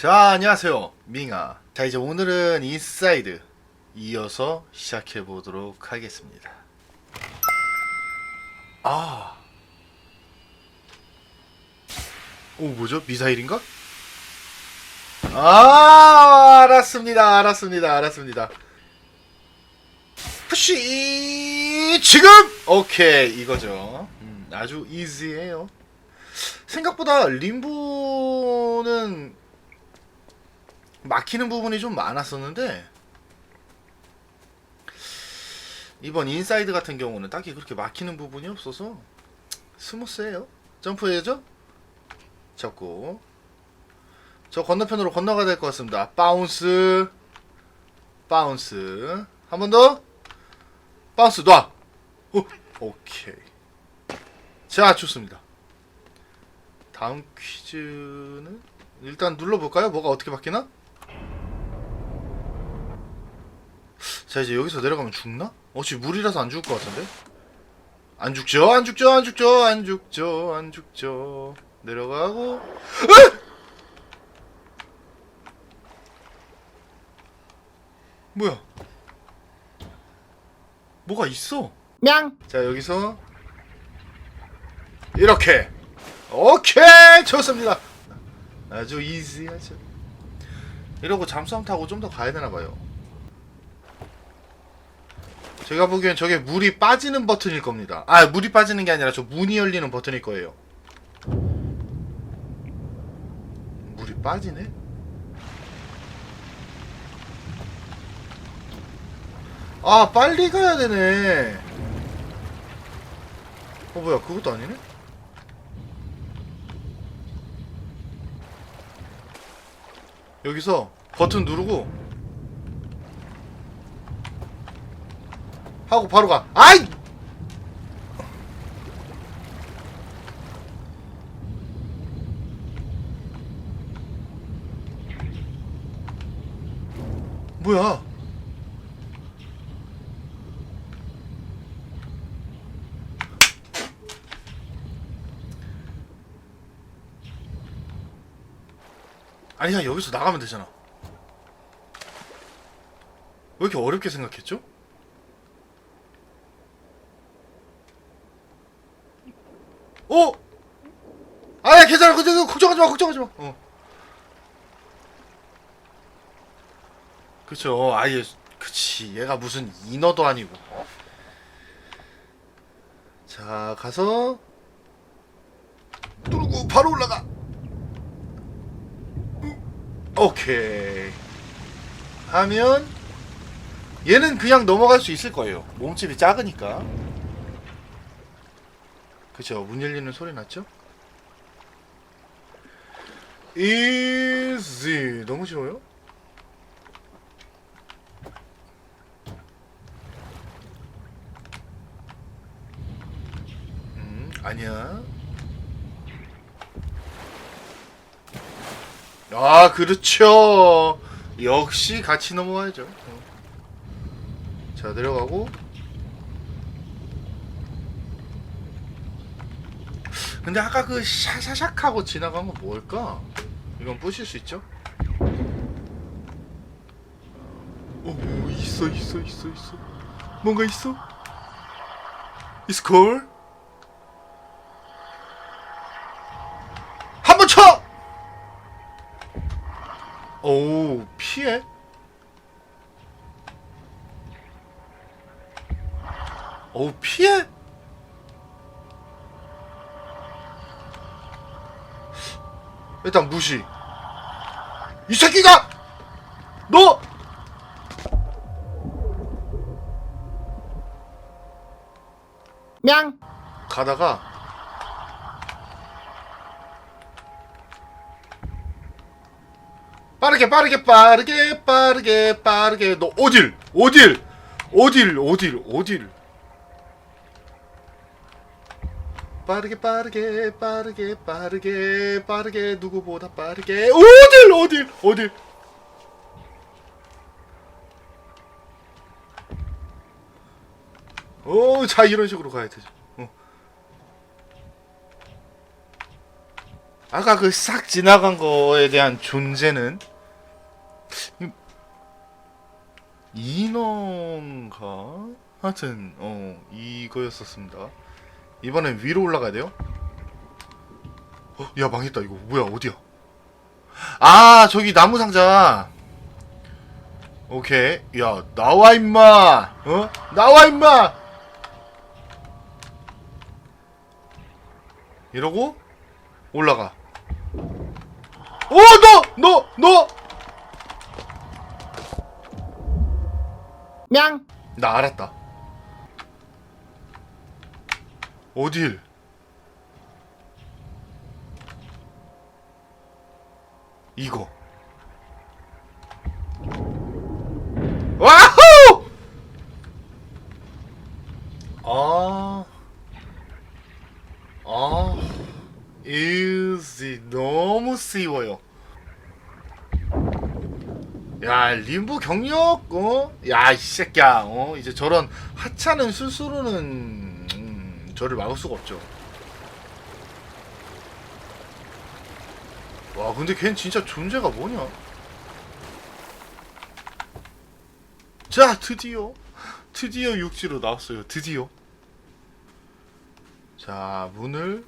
자, 안녕하세요. 밍아. 자, 이제 오늘은 인사이드 이어서 시작해 보도록 하겠습니다. 아. 오, 뭐죠? 미사일인가? 아, 알았습니다. 알았습니다. 알았습니다. 푸시 지금 오케이 이거죠. 음, 아주 이지해요. 생각보다 림보는 막히는 부분이 좀 많았었는데 이번 인사이드 같은 경우는 딱히 그렇게 막히는 부분이 없어서 스무스해요. 점프해야죠. 잡고 저 건너편으로 건너가야 될 것 같습니다. 바운스 바운스 한 번 더. 바운스 놔. 오, 오케이. 자, 좋습니다. 다음 퀴즈는 일단 눌러볼까요? 뭐가 어떻게 바뀌나? 자, 이제 여기서 내려가면 죽나? 어찌 물이라서 안 죽을 것 같은데? 안 죽죠? 안 죽죠? 안 죽죠? 안 죽죠? 안 죽죠? 내려가고 으악! 뭐야? 뭐가 있어? 냥. 자 여기서 이렇게 오케이 좋습니다 아주 이지하죠 이러고 잠수함 타고 좀 더 가야 되나 봐요 제가 보기엔 저게 물이 빠지는 버튼일 겁니다. 아 물이 빠지는 게 아니라 저 문이 열리는 버튼일 거예요. 물이 빠지네? 아 빨리 가야 되네. 어 뭐야 그것도 아니네? 여기서 버튼 누르고 하고 바로 가 아이! 뭐야 아니야 여기서 나가면 되잖아 왜 이렇게 어렵게 생각했죠? 어? 아야 괜찮아 걱정, 걱정하지 마 걱정하지 마. 어. 그쵸. 아예 그치. 얘가 무슨 인어도 아니고. 자 가서 누르고 바로 올라가. 오케이. 하면 얘는 그냥 넘어갈 수 있을 거예요. 몸집이 작으니까 그쵸 문 열리는 소리 났죠? 이지 너무 쉬워요? 음 아니야 아 그렇죠 역시 같이 넘어가야죠 어. 자 내려가고 근데 아까 그 샤샤샥 하고 지나간 건 뭘까? 이건 부실 수 있죠? 오 있어 있어 있어 있어 뭔가 있어? 이스콜 한번 쳐! 오 피해? 오 피해? 일단 무시. 이 새끼가! 너! 냥. 가다가 빠르게 빠르게 빠르게 빠르게 빠르게. 너 어딜? 어딜? 어딜? 어딜? 어딜 빠르게 빠르게 빠르게 빠르게 빠르게 누구보다 빠르게 어딜 어딜 어딜 오자 이런 식으로 가야 되죠 어. 아까 그 싹 지나간 거에 대한 존재는 음, 인어인가? 하여튼 어 이거였었습니다. 이번엔 위로 올라가야 돼요? 어, 야 망했다 이거 뭐야 어디야? 아 저기 나무 상자. 오케이 야 나와 임마 어 나와 임마 이러고 올라가. 어, 너, 너, 너. 냥. 나 알았다. 어딜? 이거. 와후! 아. 아. 이지 너무 쉬워요. 야 림보 경력 어? 야이 새끼야 어 이제 저런 하찮은 술수로는 음, 저를 막을 수가 없죠. 와 근데 걘 진짜 존재가 뭐냐? 자 드디어 드디어 육지로 나왔어요 드디어. 자 문을